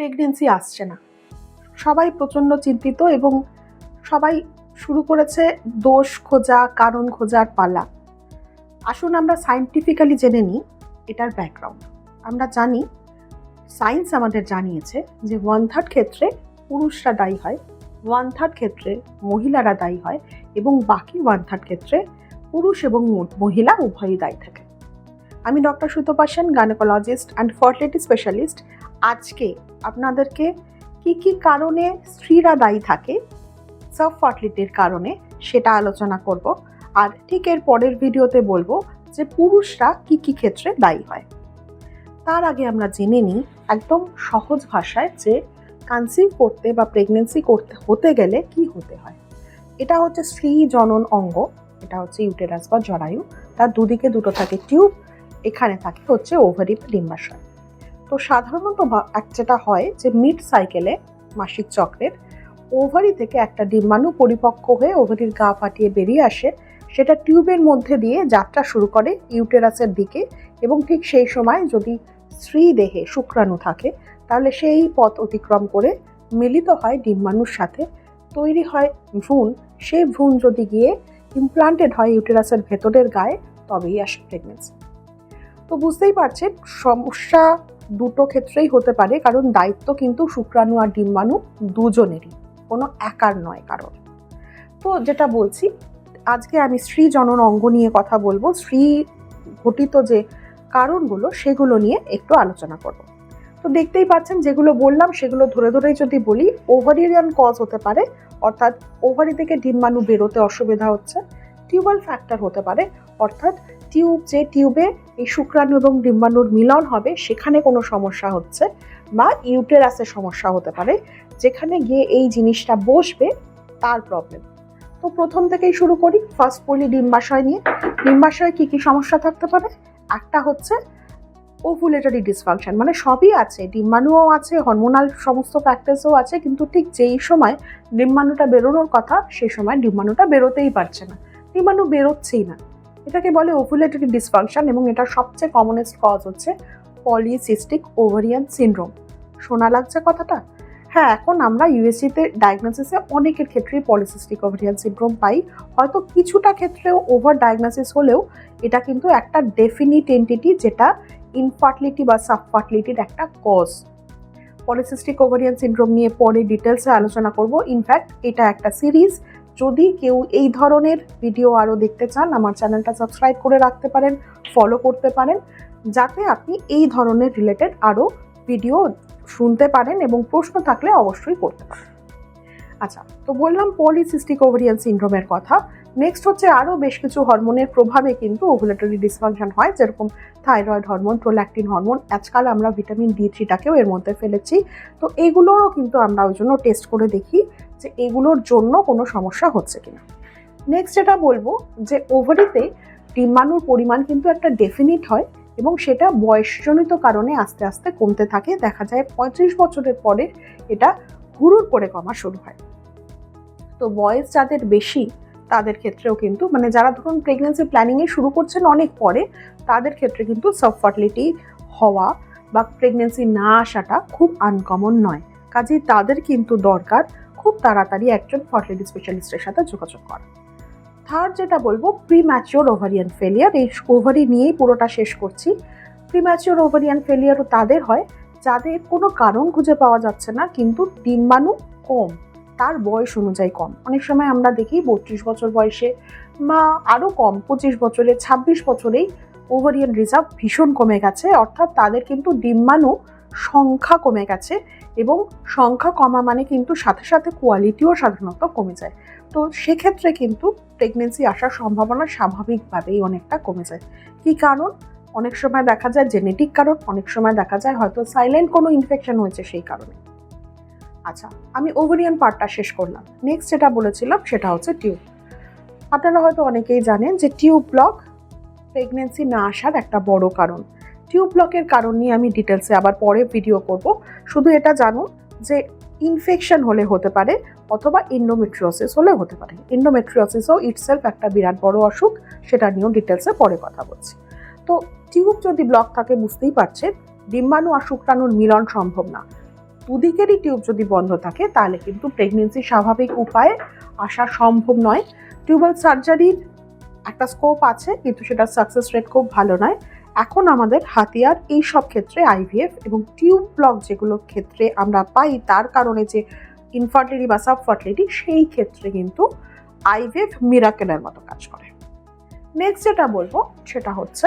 Pregnancy আসছে না। সবাই প্রচণ্ড চিন্তিত এবং সবাই শুরু করেছে দোষ খোঁজা, কারণ খোঁজার পালা। আসুন আমরা সায়েন্টিফিক্যালি জেনে নিই এটার ব্যাকগ্রাউন্ড আমরা জানি সায়েন্স আমাদের জানিয়েছে যে ওয়ান থার্ড ক্ষেত্রে পুরুষরা দায়ী হয় ওয়ান থার্ড ক্ষেত্রে মহিলারা দায়ী হয় এবং বাকি ওয়ান থার্ড ক্ষেত্রে পুরুষ এবং মহিলা উভয়ই দায়ী থাকে। আমি doctor Sutapa Sen gynaecologist and fertility specialist আজকে আপনাদেরকে কি কি কারণে স্ত্রীরা দায়ী থাকে সাব ফার্টিলিটির কারণে সেটা আলোচনা করব। আর ঠিক এর পরের ভিডিওতে বলব যে পুরুষরা কি কি ক্ষেত্রে দায়ী হয়। তার আগে আমরা জেনে নিই একদম সহজ ভাষায় যে কনসিভ করতে বা প্রেগনেন্সি করতে হতে গেলে কি হতে হয়। এটা হচ্ছে স্ত্রী জনন অঙ্গ, এটা হচ্ছে ইউটেরাস বা জরায়ু। তার দুদিকে দুটো থাকে টিউব এখানে থাকে হচ্ছে ওভারি বা ডিম্বাশয় তো সাধারণত যেটা হয় যে মিড সাইকেলে মাসিক চক্রের ওভারি থেকে একটা ডিম্বাণু পরিপক্ক হয়ে ওভারির গা ফাটিয়ে বেরিয়ে আসে, সেটা টিউবের মধ্যে দিয়ে যাত্রা শুরু করে ইউটেরাসের দিকে এবং ঠিক সেই সময় যদি স্ত্রী দেহে শুক্রাণু থাকে, তাহলে সেই পথ অতিক্রম করে মিলিত হয় ডিম্বাণুর সাথে। তৈরি হয় ভ্রূণ সেই ভ্রূণ যদি গিয়ে ইমপ্লান্টেড হয় ইউটেরাসের ভেতরের গায়ে, তবেই আসে প্রেগনেন্সি তো বুঝতেই পারছেন, সমস্যা দুটো ক্ষেত্রেই হতে পারে, কারণ দায়িত্ব কিন্তু শুক্রাণু আর ডিম্বাণু দুজনেরই, কোনো একার নয় কারণ তো যেটা বলছি, আজকে আমি স্ত্রী জনন অঙ্গ নিয়ে কথা বলব, স্ত্রী ঘটিত যে কারণগুলো সেগুলো নিয়ে একটু আলোচনা করব। তো দেখতেই পাচ্ছেন, যেগুলো বললাম সেগুলো ধরে ধরেই যদি বলি, ওভারিয়ান কজ হতে পারে, অর্থাৎ ওভারি থেকে ডিম্বাণু বেরোতে অসুবিধা হচ্ছে, টিউবাল ফ্যাক্টর হতে পারে, অর্থাৎ টিউব, যে টিউবে এই শুক্রাণু এবং ডিম্বাণুর মিলন হবে, সেখানে কোনো সমস্যা হচ্ছে বা ইউটেরাসের সমস্যা হতে পারে, যেখানে গিয়ে এই জিনিসটা বসবে, তার প্রবলেম তো প্রথম থেকেই শুরু করি ফার্স্ট পলি ডিম্বাশয় নিয়ে। ডিম্বাশয়ে কী কী সমস্যা থাকতে পারে? একটা হচ্ছে ওভুলেটরি ডিসফাংশন মানে সবই আছে, ডিম্বাণুও আছে হরমোনাল সমস্ত ফ্যাক্টরসও আছে, কিন্তু ঠিক যেই সময় ডিম্বাণুটা বেরোনোর কথা সেই সময় ডিম্বাণুটা বেরোতেই পারছে না। ডিম্বাণু বেরোচ্ছেই না। এটাকে বলে ওভুলেটরি ডিসফাংশন এবং এটার সবচেয়ে কমনেস্ট কজ হচ্ছে পলিসিস্টিক ওভারিয়ান সিনড্রোম শোনা লাগছে কথাটা? হ্যাঁ এখন আমরা ইউএসসিতে ডায়াগনোসিসে অনেকের ক্ষেত্রেই পলিসিস্টিক ওভারিয়ান সিনড্রোম পাই। হয়তো কিছুটা ক্ষেত্রেও ওভার ডায়াগনোসিস হলেও এটা কিন্তু একটা ডেফিনিট এন্টিটি যেটা ইনফার্টিলিটি বা সাবফার্টিলিটির একটা কজ পলিসিস্টিক ওভারিয়ান সিনড্রোম নিয়ে পরে ডিটেলসে আলোচনা করব। ইনফ্যাক্ট এটা একটা সিরিজ যদি কেউ এই ধরনের ভিডিও আরও দেখতে চান, আমার চ্যানেলটা সাবস্ক্রাইব করে রাখতে পারেন ফলো করতে পারেন, যাতে আপনি এই ধরনের রিলেটেড আরও ভিডিও শুনতে পারেন এবং প্রশ্ন থাকলে অবশ্যই করতে পারেন। আচ্ছা তো বললাম পলিসিস্টিক ওভারিয়ান সিন্ড্রোমের কথা। নেক্সট হচ্ছে আরও বেশ কিছু হরমোনের প্রভাবে কিন্তু ওভুলেটরি ডিসফাংশন হয়, যেরকম থাইরয়েড হরমোন প্রোল্যাক্টিন হরমোন আজকাল আমরা ভিটামিন ডি থ্রিটাকেও এর মধ্যে ফেলেছি। তো এগুলোরও কিন্তু আমরা ওই জন্য টেস্ট করে দেখি যে এগুলোর জন্য কোনো সমস্যা হচ্ছে কিনা। নেক্সট যেটা বলব যে ওভারিতে ডিম্বাণুর পরিমাণ কিন্তু একটা ডেফিনিট হয় এবং সেটা বয়সজনিত কারণে আস্তে আস্তে কমতে থাকে। দেখা যায় পঁয়ত্রিশ বছরের পরে এটা হুড়ুর করে কমা শুরু হয়। তো বয়স যাদের বেশি তাদের ক্ষেত্রেও কিন্তু মানে যারা ধরুন প্রেগনেন্সি প্ল্যানিংয়ে শুরু করছেন অনেক পরে, তাদের ক্ষেত্রে কিন্তু সাবফার্টিলিটি হওয়া বা প্রেগনেন্সি না আসাটা খুব আনকমন নয়। কাজেই তাদের কিন্তু দরকার খুব তাড়াতাড়ি একজন ফার্টিলিটি স্পেশালিস্টের সাথে যোগাযোগ করা। থার্ড যেটা বলব প্রিম্যাচিওর ওভারিয়ান ফেলিয়ার এই ওভারি নিয়েই পুরোটা শেষ করছি। প্রিম্যাচিওর ওভারিয়ান ফেলিয়ারও তাদের হয়, যাদের কোনো কারণ খুঁজে পাওয়া যাচ্ছে না, কিন্তু ডিম্বাণু কম। তার বয়স অনুযায়ী কম। অনেক সময় আমরা দেখি বত্রিশ বছর বয়সে বা আরও কম, পঁচিশ বছরে, ছাব্বিশ বছরেই ওভারিয়ান রিজার্ভ ভীষণ কমে গেছে। অর্থাৎ তাদের কিন্তু ডিম্বাণু সংখ্যা কমে গেছে এবং সংখ্যা কমা মানে কিন্তু সাথে সাথে কোয়ালিটিও সাধারণত কমে যায়। তো সেক্ষেত্রে কিন্তু প্রেগনেন্সি আসার সম্ভাবনা স্বাভাবিকভাবেই অনেকটা কমে যায়। কী কারণ? অনেক সময় দেখা যায় জেনেটিক কারণ, অনেক সময় দেখা যায় হয়তো সাইলেন্ট কোনো ইনফেকশন হয়েছে সেই কারণে। আচ্ছা আমি ওভারিয়ান পার্টটা শেষ করলাম। নেক্সট যেটা বলেছিলাম সেটা হচ্ছে টিউব আপনারা হয়তো অনেকেই জানেন যে টিউব ব্লক প্রেগনেন্সি না আসার একটা বড় কারণ। টিউব ব্লকের কারণ নিয়ে আমি ডিটেলসে আবার পরে ভিডিও করব। শুধু এটা জানুন যে ইনফেকশন হলে হতে পারে অথবা ইন্ডোমেট্রিওসিস হলে হতে পারে। ইন্ডোমেট্রিওসিসও ইটসেলফ একটা বিরাট বড় অসুখ, সেটা নিয়েও ডিটেলসে পরে কথা বলছি। তো টিউব যদি ব্লক থাকে, বুঝতেই পারছেন, ডিম্বাণু আর শুক্রাণুর মিলন সম্ভব না। দুদিকেরই টিউব যদি বন্ধ থাকে, তাহলে কিন্তু প্রেগনেন্সি স্বাভাবিক উপায়ে আসা সম্ভব নয়। টিউবাল সার্জারির একটা স্কোপ আছে, কিন্তু সেটার সাকসেস রেট খুব ভালো নয়। এখন আমাদের হাতিয়ার এই সব ক্ষেত্রে আইভিএফ এবং টিউব ব্লক যেগুলো ক্ষেত্রে আমরা পাই, তার কারণে যে ইনফার্টিলিটি বা সাবফার্টিলিটি সেই ক্ষেত্রে কিন্তু আইভিএফ মিরাকেলের মতো কাজ করে। নেক্সট যেটা বলব, সেটা হচ্ছে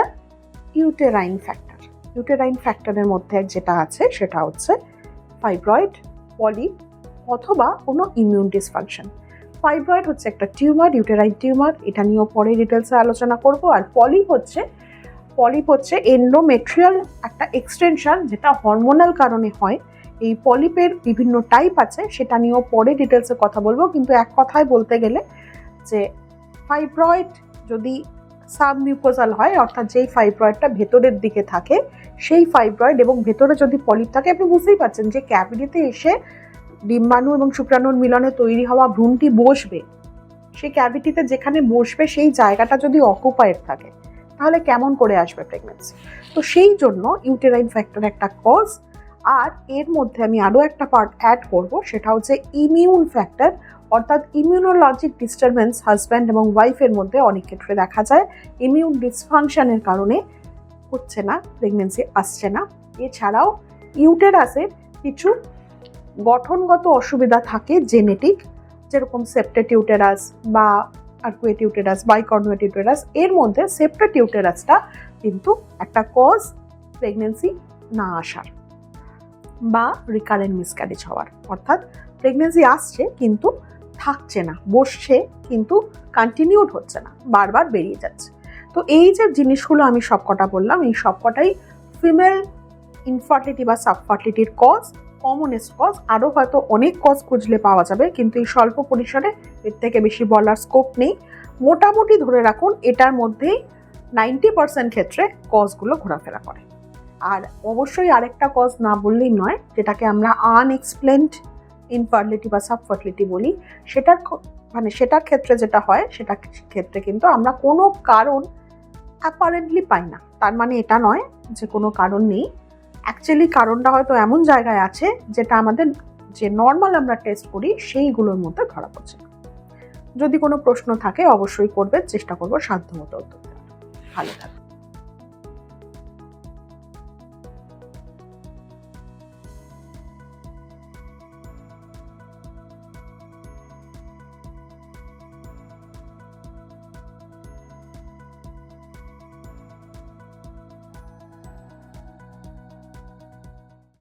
ইউটেরাইন ফ্যাক্টর ইউটেরাইন ফ্যাক্টরের মধ্যে যেটা আছে, সেটা হচ্ছে ফাইব্রয়েড, পলি অথবা কোনো ইমিউন ডিসফাংশন ফাইব্রয়েড হচ্ছে একটা টিউমার ইউটেরাইন টিউমার, এটা নিয়েও পরে ডিটেলসে আলোচনা করব। আর পলি হচ্ছে পলিপ হচ্ছে এন্ডোমেট্রিয়াল একটা এক্সটেনশন যেটা হরমোনাল কারণে হয়। এই পলিপের বিভিন্ন টাইপ আছে, সেটা নিয়েও পরে ডিটেলসে কথা বলব। কিন্তু এক কথায় বলতে গেলে যে, ফাইব্রয়েড যদি সাবমিউকোজাল হয়, অর্থাৎ যেই ফাইব্রয়েডটা ভেতরের দিকে থাকে, সেই ফাইব্রয়েড এবং ভেতরে যদি পলিপ থাকে, আপনি বুঝতেই পারছেন যে ক্যাভিটিতে এসে ডিম্বাণু এবং শুক্রাণুর মিলনে তৈরি হওয়া ভ্রূণটি বসবে। সেই ক্যাভিটিতে যেখানে বসবে, সেই জায়গাটা যদি অকুপায়েড থাকে, তাহলে কেমন করে আসবে প্রেগনেন্সি তো সেই জন্য ইউটেরাইন ফ্যাক্টর একটা কজ আর এর মধ্যে আমি আরও একটা পার্ট অ্যাড করব, সেটা হচ্ছে ইমিউন ফ্যাক্টর অর্থাৎ ইমিউনোলজিক ডিস্টারবেন্স হাজব্যান্ড এবং ওয়াইফের মধ্যে অনেক ক্ষেত্রে দেখা যায়। ইমিউন ডিসফাংশনের কারণে হচ্ছে না প্রেগনেন্সি আসছে না। এছাড়াও ইউটেরাসের কিছু গঠনগত অসুবিধা থাকে জেনেটিক যেরকম সেপ্টেট ইউটেরাস বা আর্কুয়েট ইউটেরাস ইউটেরাস এর মধ্যে সেপ্টেট ইউটেরাসটা কিন্তু একটা কজ প্রেগনেন্সি না আসার। বা রিকারেন্ট মিসক্যারেজ হওয়ার। অর্থাৎ প্রেগনেন্সি আসছে কিন্তু থাকছে না, বসছে কিন্তু কন্টিনিউড হচ্ছে না, বারবার বেরিয়ে যাচ্ছে। তো এই যে জিনিসগুলো আমি সবকটা বললাম, এই সবকটাই ফিমেল ইনফার্টিলিটি বা সাবফার্টিলিটির কজ কমনেস্ট কজ আরও হয়তো অনেক কজ খুঁজলে পাওয়া যাবে, কিন্তু এই স্বল্প পরিসরে এর থেকে বেশি বলার স্কোপ নেই। মোটামুটি ধরে রাখুন, এটার মধ্যেই নাইনটি পার্সেন্ট ক্ষেত্রে কজগুলো ঘোরাফেরা করে। আর অবশ্যই আরেকটা কজ না বললেই নয়, যেটাকে আমরা আনএক্সপ্লেন্ড ইনফার্টিলিটি বা সাবফার্টিলিটি বলি, সেটার মানে সেটার ক্ষেত্রে যেটা হয়, সেটা ক্ষেত্রে কিন্তু আমরা কোনো কারণ অ্যাপারেন্টলি পাই না। তার মানে এটা নয় যে কোনো কারণ নেই। অ্যাকচুয়ালি কারণটা হয়তো এমন জায়গায় আছে, যেটা আমাদের যে নর্মাল আমরা টেস্ট করি, সেইগুলোর মধ্যে ধরা পড়ছে। যদি কোনো প্রশ্ন থাকে, অবশ্যই করবে, চেষ্টা করব সাধ্যমতো ভালো থাকবে